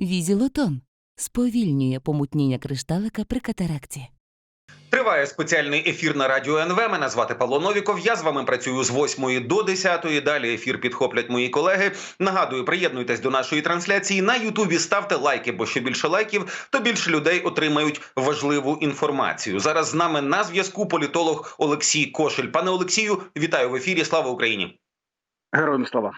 Візілотон сповільнює помутніння кришталика при катаракті. Триває спеціальний ефір на радіо НВ. Мене звати Павло Новіков. Я з вами працюю з 8 до 10. Далі ефір підхоплять мої колеги. Нагадую, приєднуйтесь до нашої трансляції на Ютубі. Ставте лайки, бо що більше лайків, то більше людей отримають важливу інформацію. Зараз з нами на зв'язку політолог Олексій Кошель. Пане Олексію, вітаю в ефірі. Слава Україні! Героям слава.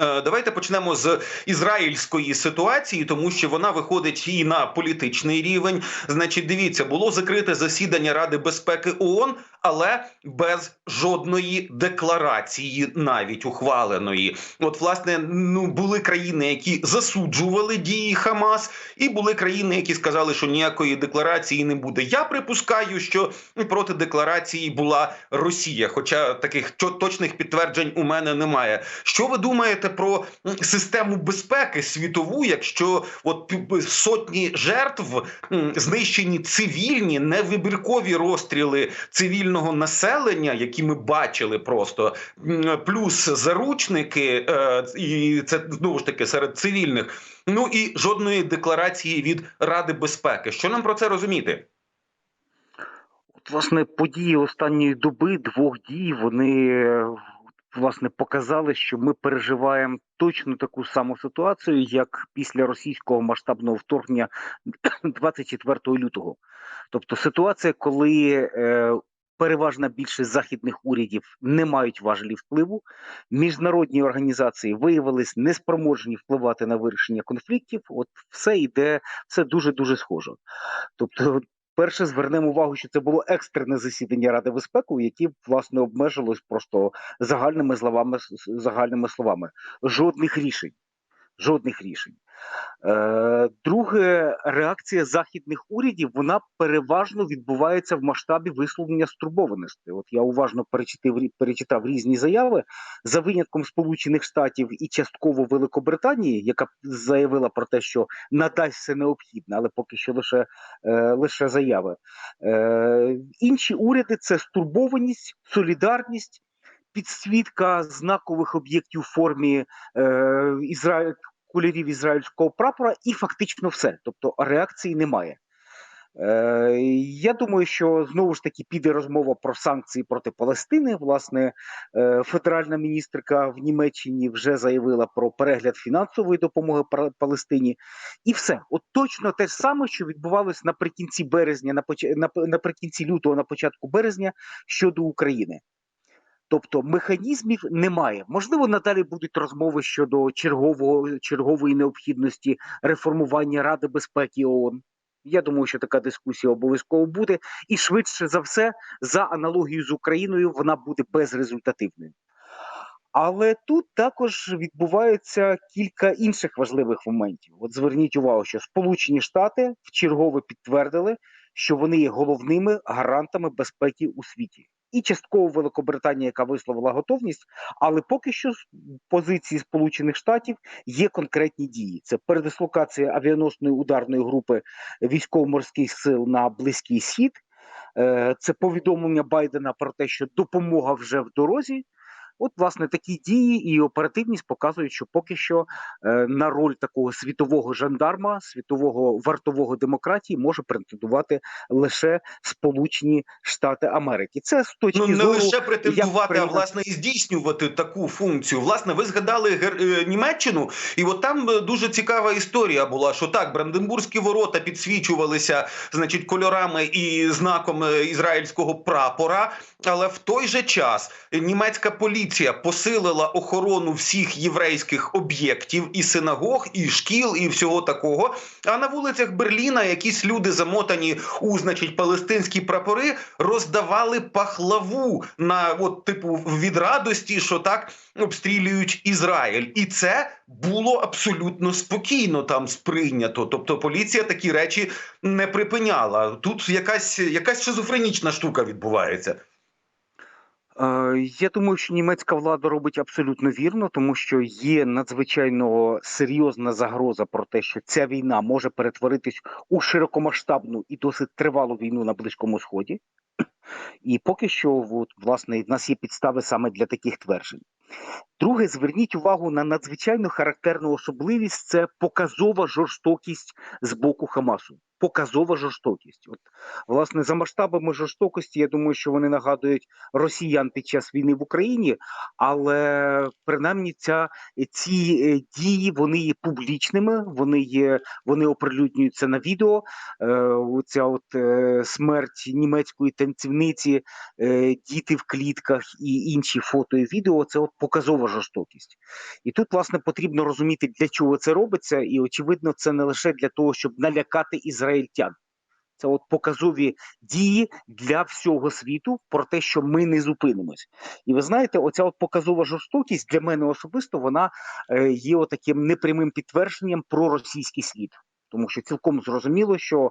Е, Давайте почнемо з ізраїльської ситуації, тому що вона виходить і на політичний рівень. Значить, дивіться, було закрите засідання Ради безпеки ООН, але без жодної декларації, навіть ухваленої. От, власне, ну були країни, які засуджували дії Хамас, і були країни, які сказали, що ніякої декларації не буде. Я припускаю, що проти декларації була Росія, хоча таких точних підтверджень у мене немає. Що ви думаєте про систему безпеки світову, якщо от сотні жертв знищені цивільні, невибіркові розстріли цивільного населення, які ми бачили просто, плюс заручники, е, і це знову ж таки серед цивільних. Ну і жодної декларації від Ради безпеки. Що нам про це розуміти? От, власне, події останньої доби, двох дій, вони власне показали, що ми переживаємо точно таку саму ситуацію, як після російського масштабного вторгнення 24 лютого. Тобто ситуація, коли е, переважна більшість західних урядів не мають важелі впливу, міжнародні організації виявились неспроможні впливати на вирішення конфліктів. От все йде, все дуже дуже схоже. Тобто, перше звернемо увагу, що це було екстрене засідання Ради безпеки, яке власне обмежилось просто загальними словами загальними словами. Жодних рішень. Жодних рішень. Е, друге, реакція західних урядів вона переважно відбувається в масштабі висловлення стурбованості. От я уважно перечитав, перечитав різні заяви за винятком Сполучених Штатів і частково Великобританії, яка заявила про те, що надасть все необхідне, але поки що лише, е, лише заяви. Е, інші уряди це стурбованість, солідарність. Підсвітка знакових об'єктів в формі е, Ізраїль, кольорів ізраїльського прапора, і фактично все. Тобто реакції немає. Е, я думаю, що знову ж таки піде розмова про санкції проти Палестини. Власне, е, федеральна міністерка в Німеччині вже заявила про перегляд фінансової допомоги Палестині, і все. От точно те ж саме, що відбувалось наприкінці березня, на наприкінці лютого, на початку березня щодо України. Тобто механізмів немає. Можливо, надалі будуть розмови щодо чергового чергової необхідності реформування Ради безпеки ООН. Я думаю, що така дискусія обов'язково буде, і швидше за все, за аналогією з Україною, вона буде безрезультативною. Але тут також відбувається кілька інших важливих моментів. От зверніть увагу, що Сполучені Штати вчергове підтвердили, що вони є головними гарантами безпеки у світі. І частково Великобританія, яка висловила готовність, але поки що з позиції Сполучених Штатів є конкретні дії. Це передислокація авіаносної ударної групи військово-морських сил на Близький Схід. Е, Це повідомлення Байдена про те, що допомога вже в дорозі. От, власне, такі дії і оперативність показують, що поки що е, на роль такого світового жандарма, світового вартового демократії може претендувати лише Сполучені Штати Америки. Це з точки Ну не зору лише як претендувати, а власне і здійснювати таку функцію. Власне, ви згадали Гер... е, Німеччину, і от там е, дуже цікава історія була, що так, Бранденбурзькі ворота підсвічувалися, значить, кольорами і знаком ізраїльського прапора. Але в той же час німецька поліція посилила охорону всіх єврейських об'єктів і синагог, і шкіл, і всього такого. А на вулицях Берліна якісь люди замотані у значить палестинські прапори роздавали пахлаву на от типу від радості, що так обстрілюють Ізраїль, і це було абсолютно спокійно там сприйнято. Тобто поліція такі речі не припиняла. Тут якась якась шизофренічна штука відбувається. Е, Я думаю, що німецька влада робить абсолютно вірно, тому що є надзвичайно серйозна загроза про те, що ця війна може перетворитись у широкомасштабну і досить тривалу війну на Близькому Сході. І поки що, от, власне, в нас є підстави саме для таких тверджень. Друге, зверніть увагу на надзвичайно характерну особливість це показова жорстокість з боку Хамасу. Показова жорстокість. От, власне, за масштабами жорстокості, я думаю, що вони нагадують росіян під час війни в Україні, але принаймні ця, ці е, дії вони є публічними, вони є, вони оприлюднюються на відео. Е, оця от е, смерть німецької танцівниці, діти в клітках і інші фото і відео це от показова жорстокість. І тут, власне, потрібно розуміти, для чого це робиться, і очевидно, це не лише для того, щоб налякати ізраїльтян. Це от показові дії для всього світу про те, що ми не зупинимось. І ви знаєте, оця от показова жорстокість для мене особисто вона е, є таким непрямим підтвердженням про російський слід. Тому що цілком зрозуміло, що е,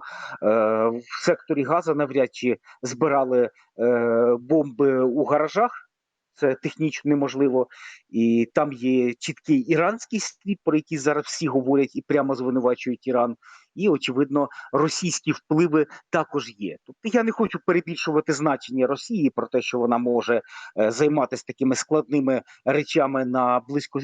в секторі Газа навряд чи збирали е, бомби у гаражах. Це технічно неможливо, і там є чіткий іранський слід, про який зараз всі говорять і прямо звинувачують Іран. І очевидно, російські впливи також є. Тобто я не хочу перебільшувати значення Росії про те, що вона може е, займатися такими складними речами на близько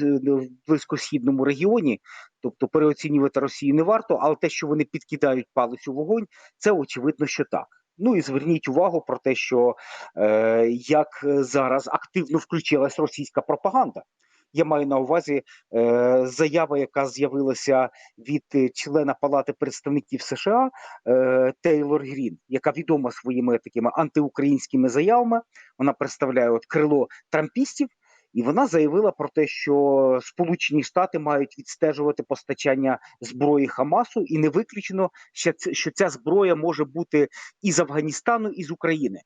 близькосхідному регіоні. Тобто переоцінювати Росію не варто, але те, що вони підкидають палець у вогонь, це очевидно, що так. Ну і зверніть увагу про те, що е, як зараз активно включилась російська пропаганда. Я маю на увазі е, заява, яка з'явилася від е, члена Палати представників США е, Тейлор Грін, яка відома своїми такими антиукраїнськими заявами. Вона представляє от крило трампістів, і вона заявила про те, що Сполучені Штати мають відстежувати постачання зброї Хамасу, і не виключено, що, ця зброя може бути із Афганістану, і з України.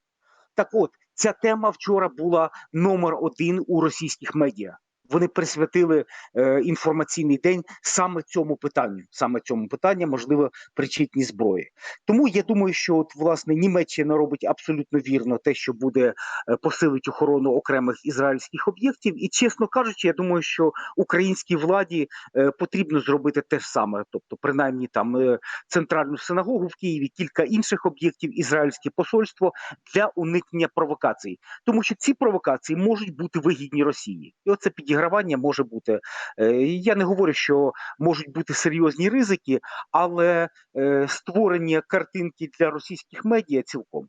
Так от, ця тема вчора була номер один у російських медіа. Вони присвятили е, інформаційний день саме цьому питанню, саме цьому питанню, можливо, причетні зброї. Тому я думаю, що от власне Німеччина робить абсолютно вірно те, що буде е, посилить охорону окремих ізраїльських об'єктів. І чесно кажучи, я думаю, що українській владі е, потрібно зробити те ж саме, тобто, принаймні там е, центральну синагогу в Києві, кілька інших об'єктів, ізраїльське посольство для уникнення провокацій, тому що ці провокації можуть бути вигідні Росії, і оце підігравання може бути. Е, Я не говорю, що можуть бути серйозні ризики, але е, створення картинки для російських медіа цілком.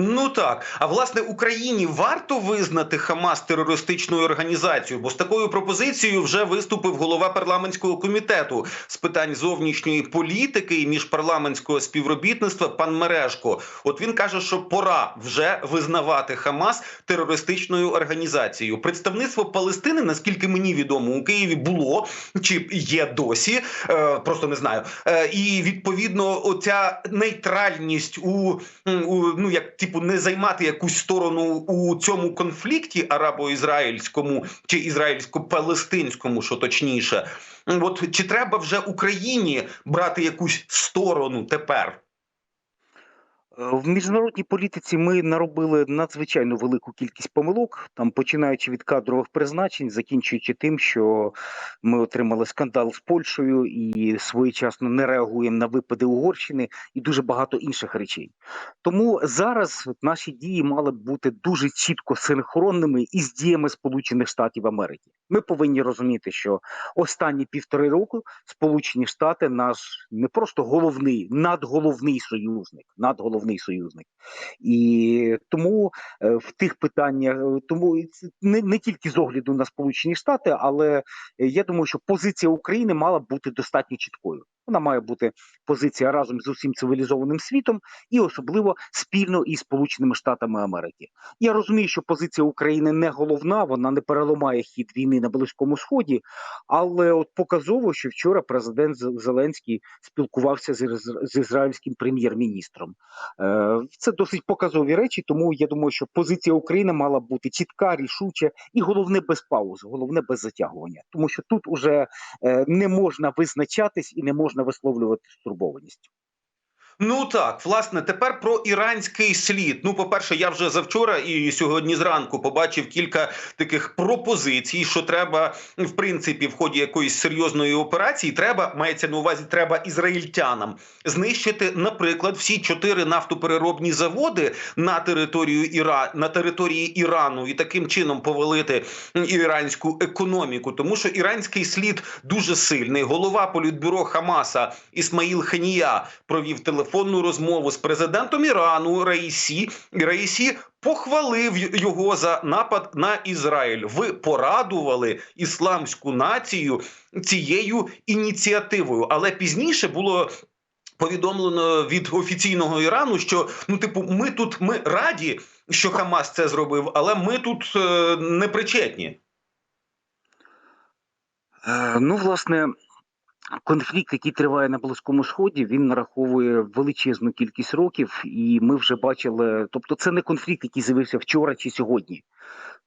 Ну так, а власне Україні варто визнати Хамас терористичною організацією, бо з такою пропозицією вже виступив голова парламентського комітету з питань зовнішньої політики і міжпарламентського співробітництва пан Мережко. От він каже, що пора вже визнавати Хамас терористичною організацією. Представництво Палестини, наскільки мені відомо, у Києві було чи є досі, е, просто не знаю. Е, і відповідно, оця нейтральність у, у ну як типу не займати якусь сторону у цьому конфлікті арабо-ізраїльському чи ізраїльсько-палестинському, що точніше, от чи треба вже Україні брати якусь сторону тепер? В міжнародній політиці ми наробили надзвичайно велику кількість помилок, там починаючи від кадрових призначень, закінчуючи тим, що ми отримали скандал з Польщею і своєчасно не реагуємо на випади Угорщини і дуже багато інших речей. Тому зараз наші дії мали б бути дуже чітко синхронними із діями Сполучених Штатів Америки. Ми повинні розуміти, що останні півтори року Сполучені Штати наш не просто головний, надголовний союзник, надголовний союзник. І тому е, в тих питаннях, е, тому не, не тільки з огляду на Сполучені Штати, але е, я думаю, що позиція України мала бути достатньо чіткою. Вона має бути позиція разом з усім цивілізованим світом і особливо спільно із Сполученими Штатами Америки. Я розумію, що позиція України не головна, вона не переламає хід війни на Близькому Сході, але от показово, що вчора президент Зеленський спілкувався з, ізраїльським прем'єр-міністром. Е, Це досить показові речі, тому я думаю, що позиція України мала бути чітка, рішуча і головне без пауз, головне без затягування, тому що тут уже е, не можна визначатись і не можна висловлювати стурбованість. Ну так, власне, тепер про іранський слід. Ну, по-перше, я вже завчора і сьогодні зранку побачив кілька таких пропозицій, що треба, в принципі, в ході якоїсь серйозної операції, треба мається на увазі, треба ізраїльтянам знищити, наприклад, всі чотири нафтопереробні заводи на територію Іра... на території Ірану і таким чином повалити іранську економіку, тому що іранський слід дуже сильний. Голова політбюро Хамаса Ісмаїл Ханія провів телефонну розмову з президентом Ірану Раїсі. Раїсі похвалив його за напад на Ізраїль. Ви порадували ісламську націю цією ініціативою, але пізніше було. Повідомлено від офіційного Ірану, що ну, типу, ми тут ми раді, що Хамас це зробив, але ми тут е, не причетні. Е, Ну, власне, конфлікт, який триває на Близькому Сході, він нараховує величезну кількість років, і ми вже бачили. Тобто, це не конфлікт, який з'явився вчора чи сьогодні.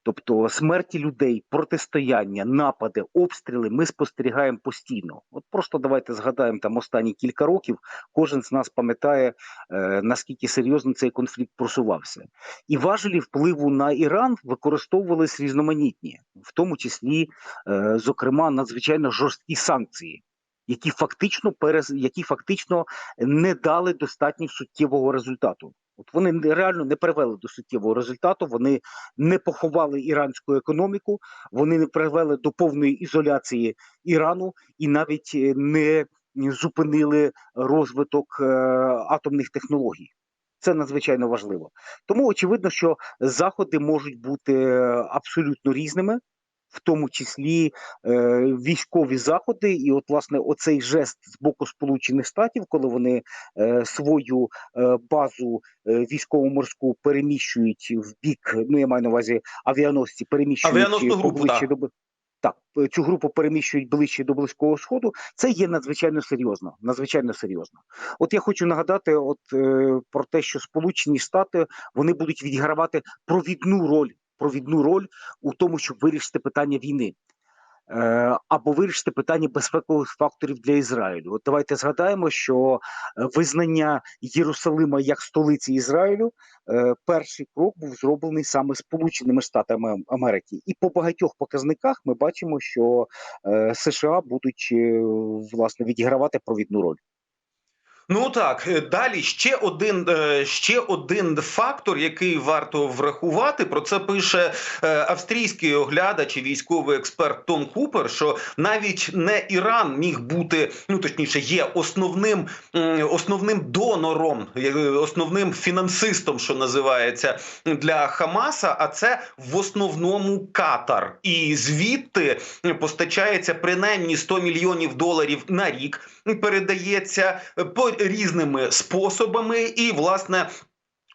Тобто смерті людей, протистояння, напади, обстріли ми спостерігаємо постійно. От просто давайте згадаємо там останні кілька років. Кожен з нас пам'ятає е, наскільки серйозно цей конфлікт просувався, і важелі впливу на Іран використовувались різноманітні, в тому числі, е, зокрема, надзвичайно жорсткі санкції. Які фактично перез... які фактично не дали достатньо суттєвого результату. От вони реально не привели до суттєвого результату. Вони не поховали іранську економіку, вони не привели до повної ізоляції Ірану і навіть е, не зупинили розвиток е, атомних технологій. Це надзвичайно важливо. Тому очевидно, що заходи можуть бути е, абсолютно різними, в тому числі е, військові заходи. І, от, власне, оцей жест з боку Сполучених Штатів, коли вони е, свою е, базу е, військово-морську переміщують в бік, ну я маю на увазі авіаносці, переміщують Авіаносну групу, так. до так, е, цю групу переміщують ближче до близького сходу. Це є надзвичайно серйозно. Надзвичайно серйозно. От я хочу нагадати, от е, про те, що Сполучені Штати вони будуть відігравати провідну роль, провідну роль у тому, щоб вирішити питання війни. Е, або вирішити питання безпекових факторів для Ізраїлю. От давайте згадаємо, що е, визнання Єрусалима як столиці Ізраїлю е, перший крок був зроблений саме Сполученими Штатами Америки, і по багатьох показниках ми бачимо, що США будуть власне відігравати провідну роль. Ну так, е, далі ще один е, ще один фактор, який варто врахувати. Про це пише е, австрійський оглядач і військовий експерт Том Купер. Що навіть не Іран міг бути, ну точніше, є основним основним донором, основним фінансистом, що називається для Хамаса. А це в основному Катар, і звідти постачається принаймні 100 мільйонів доларів на рік. Передається по різними способами, і власне.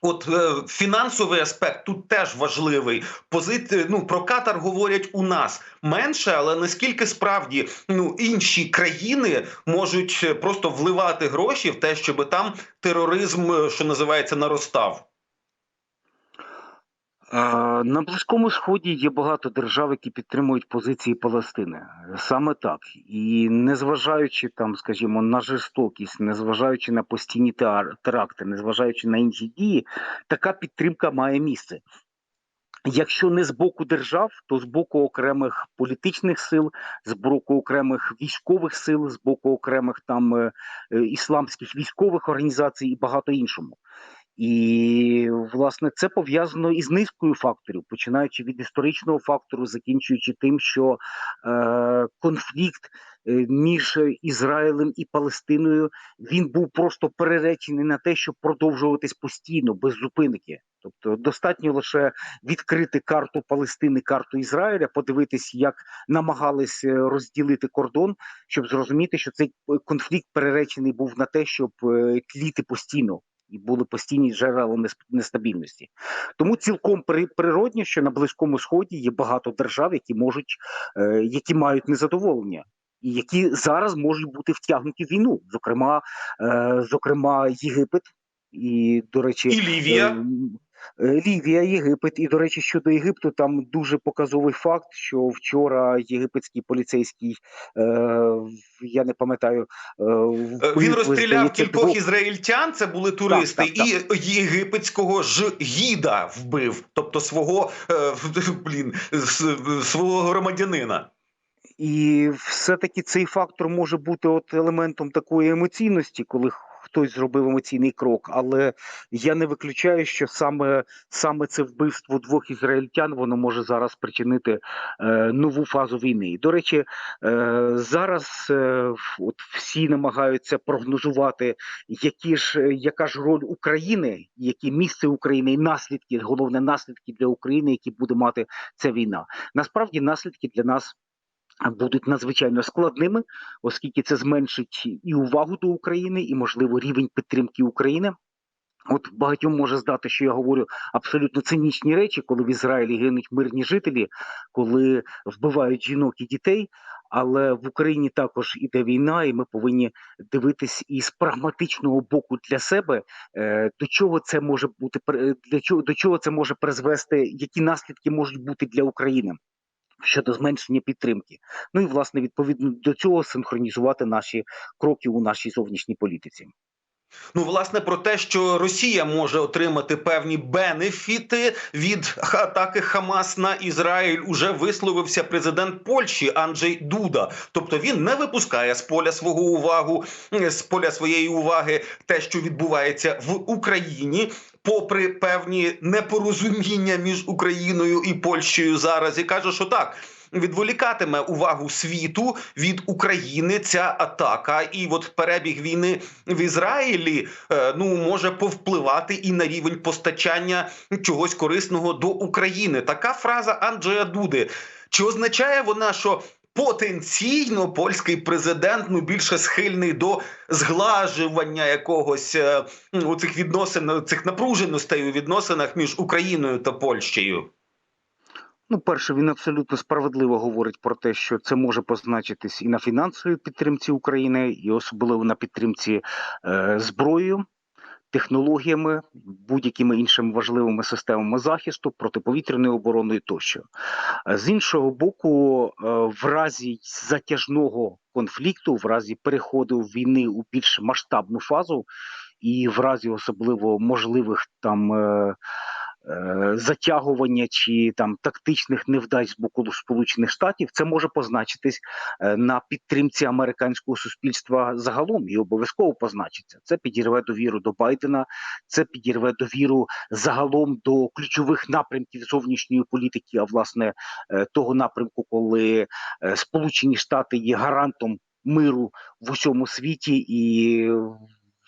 От е, фінансовий аспект тут теж важливий. Позиція ну про Катар говорять у нас менше, але наскільки справді ну інші країни можуть е, просто вливати гроші в те, щоб там тероризм, е, що називається, наростав. На Близькому Сході є багато держав, які підтримують позиції Палестини. Саме так. І незважаючи там, скажімо, на жорстокість, незважаючи на постійні теракти, незважаючи на інші дії, така підтримка має місце. Якщо не з боку держав, то з боку окремих політичних сил, з боку окремих військових сил, з боку окремих там е, е, ісламських військових організацій і багато іншому. І власне це пов'язано із низкою факторів, починаючи від історичного фактору, закінчуючи тим, що е, конфлікт е, між Ізраїлем і Палестиною він був просто переречений на те, щоб продовжуватись постійно без зупинки. Тобто достатньо лише відкрити карту Палестини, карту Ізраїля, подивитись, як намагались е, розділити кордон, щоб зрозуміти, що цей е, конфлікт переречений був на те, щоб тліти постійно і були постійні джерела нес- нестабільності. Тому цілком при- природньо, що на Близькому Сході є багато держав, які можуть, е, які мають незадоволення. І які зараз можуть бути втягнуті в війну, зокрема, е, зокрема, Єгипет, і, до речі, І Лівія. Е, Лівія, Єгипет. І, до речі, щодо Єгипту, там дуже показовий факт, що вчора єгипетський поліцейський, е, я не пам'ятаю, е, Е, Він розстріляв кількох двох- ізраїльтян. Це були туристи, так, так. і єгипетського ж гіда вбив, тобто свого е, блін, свого громадянина. І все-таки цей фактор може бути от елементом такої емоційності, коли хтось зробив емоційний крок. Але я не виключаю, що саме, саме це вбивство двох ізраїльтян воно може зараз спричинити е, нову фазу війни. До речі, е, зараз е, от всі намагаються прогнозувати, які ж, е, яка ж роль України, яке місце України і наслідки, головне наслідки для України, які буде мати ця війна. Насправді наслідки для нас будуть надзвичайно складними, оскільки це зменшить і увагу до України, і можливо рівень підтримки України. От багатьом може здати, що я говорю абсолютно цинічні речі, коли в Ізраїлі гинуть мирні жителі, коли вбивають жінок і дітей. Але в Україні також іде війна, і ми повинні дивитись із прагматичного боку для себе, е, до чого це може бути для чого до чого це може призвести, які наслідки можуть бути для України щодо зменшення підтримки. Ну і власне відповідно до цього синхронізувати наші кроки у нашій зовнішній політиці. Ну, власне, про те, що Росія може отримати певні бенефіти від атаки Хамас на Ізраїль, уже висловився президент Польщі Анджей Дуда. Тобто він не випускає з поля свого увагу з поля своєї уваги те, що відбувається в Україні. Попри певні непорозуміння між Україною і Польщею зараз, і каже, що так відволікатиме увагу світу від України ця атака, і от перебіг війни в Ізраїлі е, ну може повпливати і на рівень постачання чогось корисного до України. Така фраза Анджея Дуди. Чи означає вона, що потенційно польський президент ну більше схильний до зглажування якогось е, у цих відносин, цих напруженостей у відносинах між Україною та Польщею? Ну, перше, він абсолютно справедливо говорить про те, що це може позначитись і на фінансовій підтримці України, і особливо на підтримці е, зброєю, технологіями, будь-якими іншими важливими системами захисту, протиповітряною обороною тощо. Е, З іншого боку, е, в разі затяжного конфлікту, в разі переходу війни у більш масштабну фазу, і в разі особливо можливих там. Е, затягування чи там тактичних невдач з боку Сполучених Штатів, це може позначитись е, на підтримці американського суспільства загалом і обов'язково позначиться. Це підірве довіру до Байдена, це підірве довіру загалом до ключових напрямків зовнішньої політики, а власне е, того напрямку, коли Сполучені Штати є гарантом миру в усьому світі і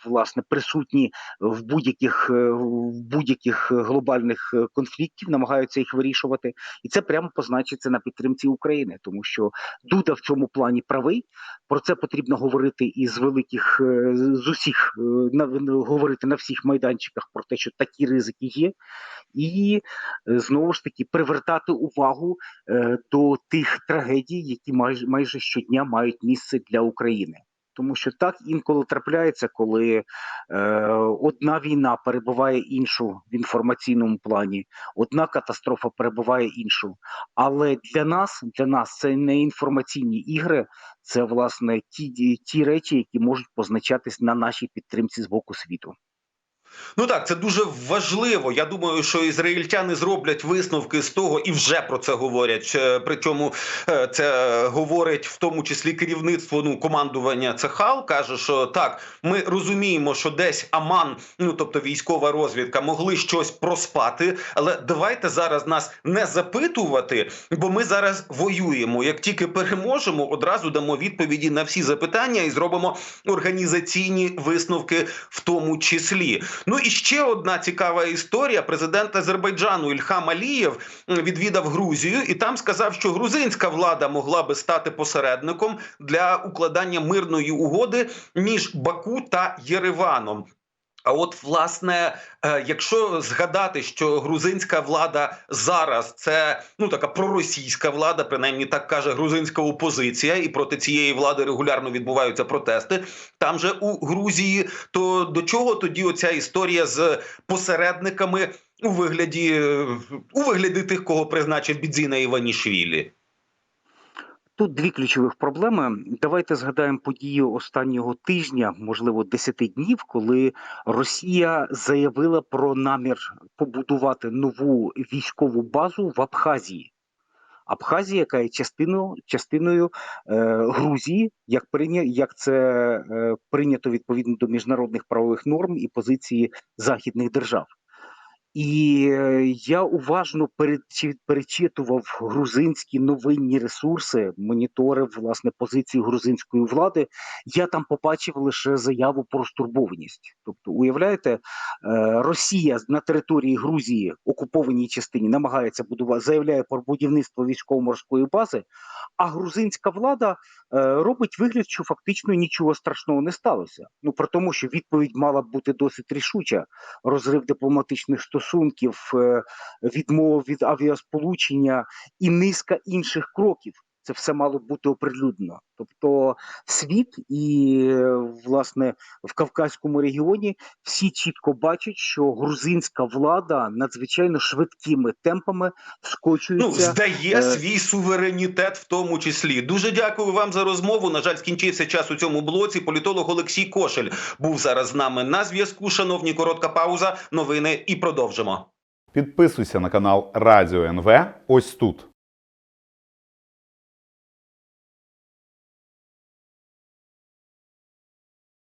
власне присутні в будь-яких е, в будь-яких глобальних е, конфліктів, намагаються їх вирішувати, і це прямо позначиться на підтримці України, тому що Дуда в цьому плані правий. Про це потрібно говорити із великих е, з усіх е, на говорити на всіх майданчиках про те, що такі ризики є, і е, знову ж таки привертати увагу е, до тих трагедій, які майже майже щодня мають місце для України. Тому що так інколи трапляється, коли е, одна війна перебуває іншу в інформаційному плані, одна катастрофа перебуває іншу. Але для нас, для нас це не інформаційні ігри, це власне ті, ті речі, які можуть позначатись на нашій підтримці з боку світу. Ну так, це дуже важливо. Я думаю, що ізраїльтяни зроблять висновки з того і вже про це говорять. Е, Причому е, це говорить в тому числі керівництво ну командування Цехал каже, що так, ми розуміємо, що десь Аман, ну тобто військова розвідка, могли щось проспати, але давайте зараз нас не запитувати, бо ми зараз воюємо. Як тільки переможемо, одразу дамо відповіді на всі запитання і зробимо організаційні висновки в тому числі. Ну і ще одна цікава історія. Президент Азербайджану Ільхам Алієв відвідав Грузію і там сказав, що грузинська влада могла би стати посередником для укладання мирної угоди між Баку та Єреваном. А от власне, е, якщо згадати, що грузинська влада зараз це ну така проросійська влада, принаймні так каже грузинська опозиція, і проти цієї влади регулярно відбуваються протести. Там же у Грузії, то до чого тоді оця історія з посередниками у вигляді е, у вигляді тих, кого призначив Бідзіна Іванішвілі? Тут дві ключових проблеми. Давайте згадаємо події останнього тижня, можливо, 10 днів, коли Росія заявила про намір побудувати нову військову базу в Абхазії. Абхазія, яка є частиною, частиною е, Грузії, як прийня, як це е, прийнято відповідно до міжнародних правових норм і позиції західних держав. І е, я уважно перечитував грузинські новинні ресурси, моніторив власне позицію грузинської влади. Я там побачив лише заяву про стурбованість. Тобто, уявляєте, е, Росія на території Грузії, окупованій частині, намагається будувати, заявляє про будівництво військово-морської бази, а грузинська влада робить вигляд, що фактично нічого страшного не сталося. Ну про тому, що відповідь мала б бути досить рішуча розрив дипломатичних стосунків, е, відмова від авіасполучення і низка інших кроків. Це все мало б бути оприлюднено. Тобто світ і власне в Кавказькому регіоні всі чітко бачать, що грузинська влада надзвичайно швидкими темпами скочується. Ну, здає е, свій суверенітет в тому числі. Дуже дякую вам за розмову. На жаль, скінчився час у цьому блоці. Політолог Олексій Кошель був зараз з нами на зв'язку. Шановні, коротка пауза, новини і продовжимо. Підписуйся на канал Радіо НВ ось тут.